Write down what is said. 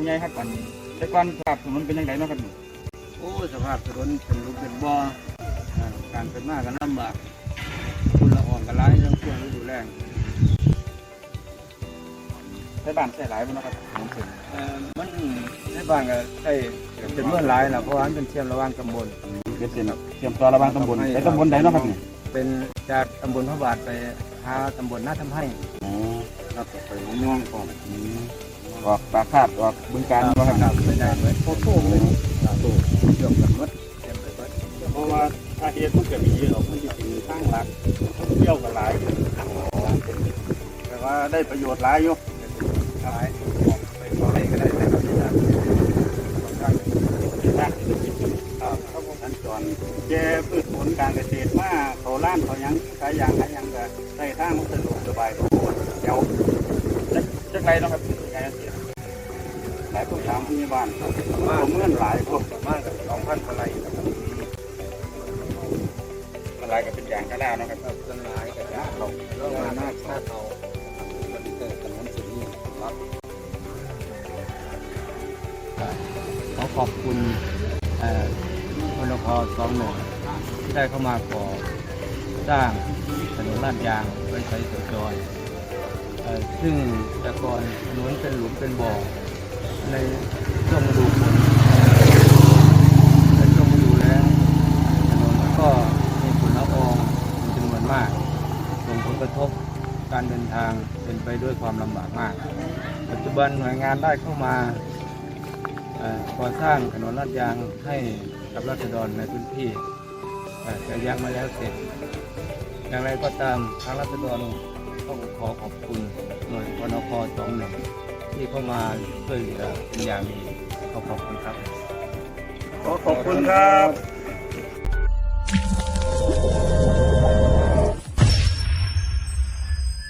ผู้ใหญ่ครับปันนี้แต่ก่อนสภาพถนนเป็นยังไงเนาะครับนี่โอ้สภาพถนนเป็นลูกเป็นบ่ออ่าการเป็นมากก็ลำบากคุณละอ่อนก็ร้ายเรื่องช่วงฤดูแล้งใช้บ้านใช้หลายบ่เนาะครับถนนเส้นเอ่อมันในบ้านก็ใช้เป็นเมื่อหลายแล้วเพราะว่ามันเป็นเชื่อมระหว่างตำบลเป็นเส้นเตรียมตัวระหวางตำบลใช้ตำบลใดเนาะครับนี่เป็นจากตำบลพระบาทไปหาตำบลหน้าทำให้ อ๋อครับไปมะม่วงก่อนอืม ออกปากคาดออกบึงการบ่ครับครับไม่ได้ไว้โคตรโต้เลยโต้เชื่อมกันหมดเต็มไปหมดเพราะว่าถ้าเฮ็ดมันก็มีหรอกมันจะเป็นทางหลักเที่ยวกันหลายแต่ว่าได้ประโยชน์หลายอยู่หลายไปขอให้ก็ได้แต่ก็ไม่ได้ทางเขาบอกสัญจรแก่พืชผลการเกษตรมาเขาล้านเขาหยังขายอย่างขายหยังก็ได้ทางมันสะดวกสบายเดี๋ยวจักจักไรเนาะครับยังไงเสีย หลายคนถามที่บ้านระมาณผมเงื่อนหลายพวกมากับสองพันกว่าไรอะไรก็เป็นอย่างกระลาเนะครับครับต้นไม้กับยาเขาแล้วมาหน้าหน้าเขามันเกิดถนนส้นนี้ครับขอขอบคุณอ่อพลพสองหน่วยที่ได้เข้ามาก่อสร้างถนนลาดยางไว้ใช้สัญจรเอ่อซึ่งแต่ก่อนถนนเป็นหลุมเป็นบ่อ ในช่วงฤดูฝนในช่วงฤดูแล้งถนนก็มีฝุ่นละอองเป็นจำนวนมาก ส่งผลกระทบการเดินทางเป็นไปด้วยความลำบากมาก ปัจจุบันหน่วยงานได้เข้ามาเอ่อก่อสร้างถนนลาดยางให้กับราษฎรในพื้นที่เอ่อแต่ยังไม่แล้วเสร็จ อย่างไรก็ตามทางราษฎรต้องขอขอบคุณหน่วยปนพสองหนึ่ง ที่เข้ามาช่วยเหลือเป็นอย่างดีขอขอบคุณครับ ขอขอบคุณครับ